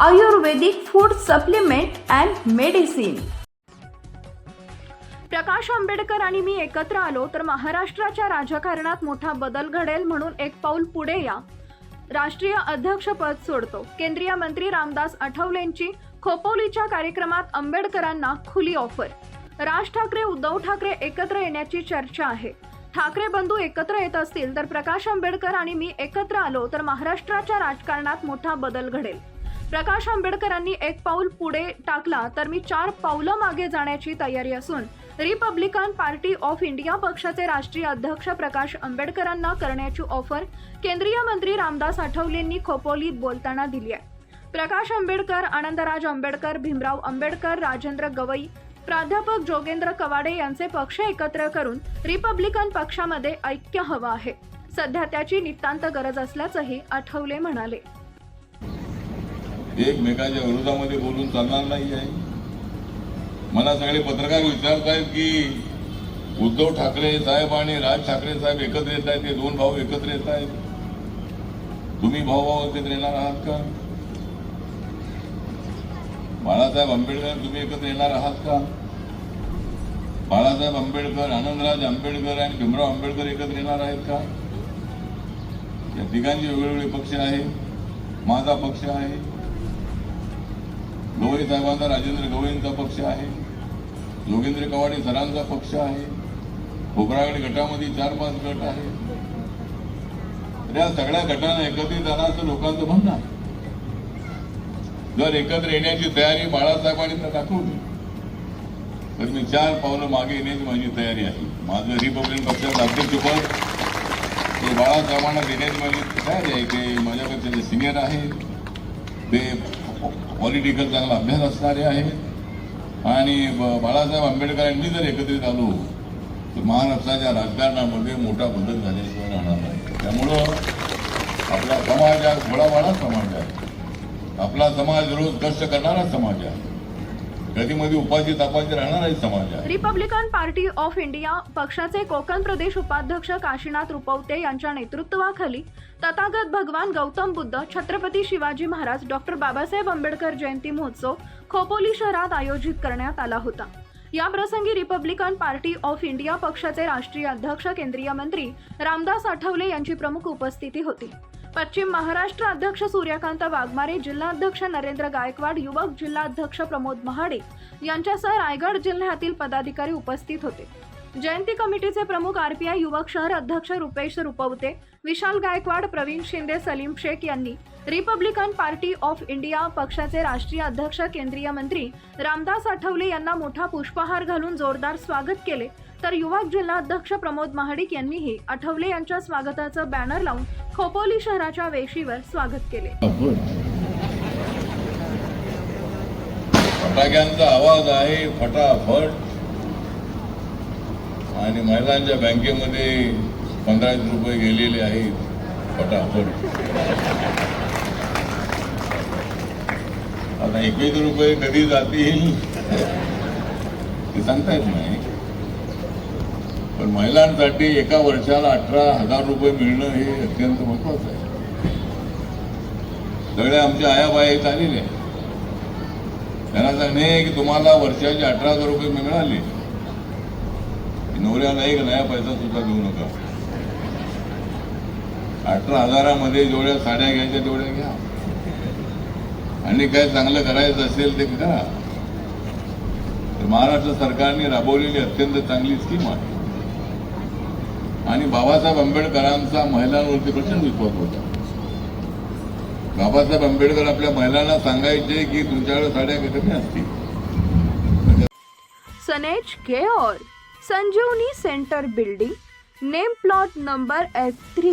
Ayurvedic food supplement and medicine. Prakash Ambedkar आणि मी एकत्र आलो तर महाराष्ट्राच्या राजकारणात मोठा बदल घडेल म्हणून एक पाऊल पुढे या. राष्ट्रीय अध्यक्षपद सोडतो. केंद्रीय मंत्री रामदास आठवलेंची खोपोलीच्या कार्यक्रमात आंबेडकरांना खुली ऑफर. राज ठाकरे उद्धव ठाकरे एकत्र येण्याची चर्चा आहे. ठाकरे बंधू एकत्र येत असतील तर प्रकाश आंबेडकर आणि मी एकत्र आलो तर महाराष्ट्राच्या राजकारणात मोठा बदल घडेल. प्रकाश आंबेडकरांनी एक पाऊल पुढे टाकला तर मी चार पावलं मागे जाण्याची तयारी असून रिपब्लिकन पार्टी ऑफ इंडिया पक्षाचे राष्ट्रीय अध्यक्ष प्रकाश आंबेडकरांना करण्याची ऑफर केंद्रीय मंत्री रामदास आठवलेंनी खोपोलीत बोलताना दिली आहे. प्रकाश आंबेडकर आनंदराज आंबेडकर भीमराव आंबेडकर राजेंद्र गवई प्राध्यापक जोगेंद्र कवाडे यांचे पक्ष एकत्र करून रिपब्लिकन पक्षामध्ये ऐक्य हवं आहे. सध्या त्याची नितांत गरज असल्याचंही आठवले म्हणाले. एकमेकांच्या विरोधामध्ये बोलून चालणार नाही आहे. मला सगळे पत्रकार विचारत आहेत की उद्धव ठाकरे साहेब आणि राज ठाकरे साहेब एकत्र येत आहेत ते दोन भाऊ एकत्र येत आहेत. तुम्ही भाऊ भाऊ एकत्र येणार आहात का? बाळासाहेब आंबेडकर तुम्ही एकत्र येणार आहात का? बाळासाहेब आंबेडकर आनंदराज आंबेडकर आणि भीमराव आंबेडकर एकत्र येणार आहेत का? या तिघांचे वेगवेगळे पक्ष आहे माझा पक्ष आहे. गवई साहेबांचा राजेंद्र गवईंचा पक्ष आहे. योगेंद्र कवाडे सरांचा पक्ष आहे. खोबरागड गटामध्ये चार पाच गट आहे तर या सगळ्या गटांना एकत्रित आणा असं लोकांचं म्हणणं आहे. जर एकत्र येण्याची तयारी बाळासाहेबांनी तर दाखवली तर मी चार पावलं मागे येण्याची माझी तयारी आहे. माझं रिपब्लिकन पक्षाचं अध्यक्षपद ते बाळासाहेबांना देण्याची माझी तयारी आहे. ते माझ्याकडचे जे सिनियर आहेत ते पॉलिटिकल चांगला अभ्यास असणारे आहेत. आणि ब- बाळासाहेब आंबेडकरांनी जर एकत्रित आलो तर महाराष्ट्राच्या राजकारणामध्ये मोठा बदल झाल्याशिवाय राहणार नाही. त्यामुळं आपला समाज हा घोडावाळा समाज आहे. आपला समाज रोज कष्ट करणारा समाज आहे. कधी उपाशी तापाशी राहणाराही समाज. रिपब्लिकन पार्टी ऑफ इंडिया पक्षाचे कोकण प्रदेश उपाध्यक्ष काशीनाथ रुपवते यांच्या नेतृत्वाखाली तथागत भगवान गौतम बुद्ध छत्रपती शिवाजी महाराज डॉक्टर बाबासाहेब आंबेडकर जयंती महोत्सव खोपोली शहरात आयोजित करण्यात आला होता. याप्रसंगी रिपब्लिकन पार्टी ऑफ इंडिया पक्षाचे राष्ट्रीय अध्यक्ष केंद्रीय मंत्री रामदास आठवले यांची प्रमुख उपस्थिती होती. पश्चिम महाराष्ट्र अध्यक्ष सूर्यकांत वाघमारे जिल्हाध्यक्ष नरेंद्र गायकवाड युवक जिल्हाध्यक्ष प्रमोद महाडे यांच्यासह रायगड जिल्ह्यातील पदाधिकारी उपस्थित होते. जयंती कमिटीचे प्रमुख आरपीआय युवक शहर अध्यक्ष रुपेश रुपवते विशाल गायकवाड प्रवीण शिंदे सलीम शेख यांनी रिपब्लिकन पार्टी ऑफ इंडिया पक्षाचे राष्ट्रीय अध्यक्ष केंद्रीय मंत्री रामदास आठवले यांना मोठा पुष्पहार घालून जोरदार स्वागत केले. तर युवक जिल्हाध्यक्ष प्रमोद महाडिक यांनीही आठवले यांच्या स्वागताचं बॅनर लावून खोपोली शहराच्या वेशीवर स्वागत केले. फटाक्यांचा आवाज आहे फटाफट. आणि महिलांच्या बँकेमध्ये पंधराशे रुपये गेलेले आहेत. फटाफट. आता एकवीस रुपये कधी जातील? ते सांगता येत नाही पण महिलांसाठी एका वर्षाला अठरा हजार रुपये मिळणं हे अत्यंत महत्वाचं आहे. सगळ्या आमच्या आयाबाया इथं आलेल्या त्यांना सांगणे की तुम्हाला वर्षाचे अठरा हजार रुपये मिळाले. नवऱ्याला एक नया पैसा सुद्धा देऊ नका. अठरा हजारामध्ये जेवढ्या साड्या घ्यायच्या तेवढ्या घ्या. आणि काय चांगलं करायचं असेल ते करा. तर महाराष्ट्र सरकारने राबवलेली अत्यंत चांगली स्कीम आहे. आणि बाबासाहेब आंबेडकरांचा महिलांवरती प्रचंड विश्वास होता. बाबासाहेब आंबेडकर आपल्या महिलांना सांगायचे की तुमच्याकडे साड्या कमी असतील. सनेज care Sanjeevani center building name plot number F three